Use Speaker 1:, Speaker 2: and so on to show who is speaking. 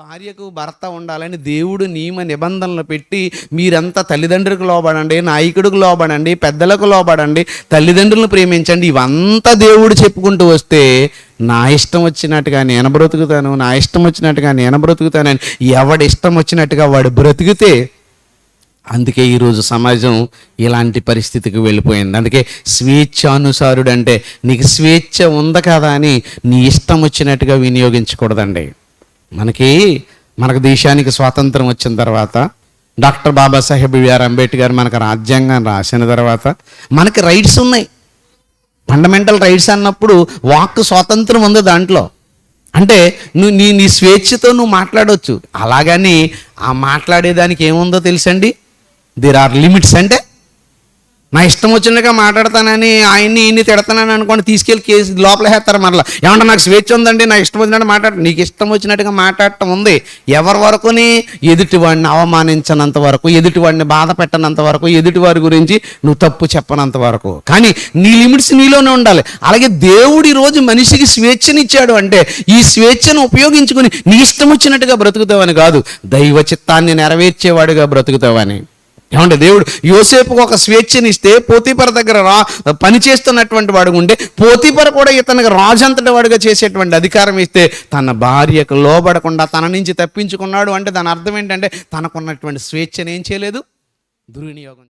Speaker 1: భార్యకు భర్త ఉండాలని దేవుడు నియమ నిబంధనలు పెట్టి మీరంతా తల్లిదండ్రులకు లోబడండి నాయకుడికి లోబడండి పెద్దలకు లోబడండి తల్లిదండ్రులను ప్రేమించండి. ఇవంతా దేవుడు చెప్పుకుంటూ వస్తే నా ఇష్టం వచ్చినట్టుగా నేను బ్రతుకుతాను నా ఇష్టం వచ్చినట్టుగా నేను బ్రతుకుతానని ఎవడి ఇష్టం వచ్చినట్టుగా వాడు బ్రతికితే అందుకే ఈరోజు సమాజం ఇలాంటి పరిస్థితికి వెళ్ళిపోయింది. అందుకే స్వేచ్ఛానుసారుడు అంటే నీకు స్వేచ్ఛ ఉంది కదా అని నీ ఇష్టం వచ్చినట్టుగా వినియోగించకూడదండి. మనకి మనకు దేశానికి స్వాతంత్రం వచ్చిన తర్వాత డాక్టర్ బాబాసాహెబ్ బిఆర్ అంబేద్కర్ మనకు రాజ్యాంగం రాసిన తర్వాత మనకి రైట్స్ ఉన్నాయి. ఫండమెంటల్ రైట్స్ అన్నప్పుడు వాక్ స్వాతంత్రం ఉంది దాంట్లో. అంటే నువ్వు నీ నీ స్వేచ్ఛతో నువ్వు మాట్లాడవచ్చు అలాగని ఆ మాట్లాడేదానికి ఏముందో తెలుసండి? దేర్ ఆర్ లిమిట్స్ అంటే నా ఇష్టం వచ్చినట్టుగా మాట్లాడతానని ఆయన్ని ఇన్ని తిడతానని అనుకోండి తీసుకెళ్ళి కేసు లోపల వేస్తారు మరలా. ఏమంటే నాకు స్వేచ్ఛ ఉందండి నా ఇష్టం వచ్చినట్టు మాట్లాడ. నీకు ఇష్టం వచ్చినట్టుగా మాట్లాడటం ఉంది. ఎవరి వరకుని ఎదుటివాడిని అవమానించనంత వరకు ఎదుటివాడిని బాధ పెట్టనంత వరకు ఎదుటివారి గురించి నువ్వు తప్పు చెప్పనంత వరకు. కానీ నీ లిమిట్స్ నీలోనే ఉండాలి. అలాగే దేవుడు ఈరోజు రోజు మనిషికి స్వేచ్ఛనిచ్చాడు అంటే ఈ స్వేచ్ఛను ఉపయోగించుకుని నీ ఇష్టం వచ్చినట్టుగా బ్రతుకుతావని కాదు దైవ చిత్తాన్ని నెరవేర్చేవాడుగా బ్రతుకుతావని. ఏమంటే దేవుడు యోసేపుకు ఒక స్వేచ్ఛనిస్తే పోతీపర దగ్గర రా పని చేస్తున్నటువంటి వాడు ఉండే పోతీపర కూడా ఇతనికి రాజంతటి వాడుగా చేసేటువంటి అధికారం ఇస్తే తన భార్యకు లోబడకుండా తన నుంచి తప్పించుకున్నాడు అంటే దాని అర్థం ఏంటంటే తనకున్నటువంటి స్వేచ్ఛను ఏం చేయలేదు? దుర్వినియోగం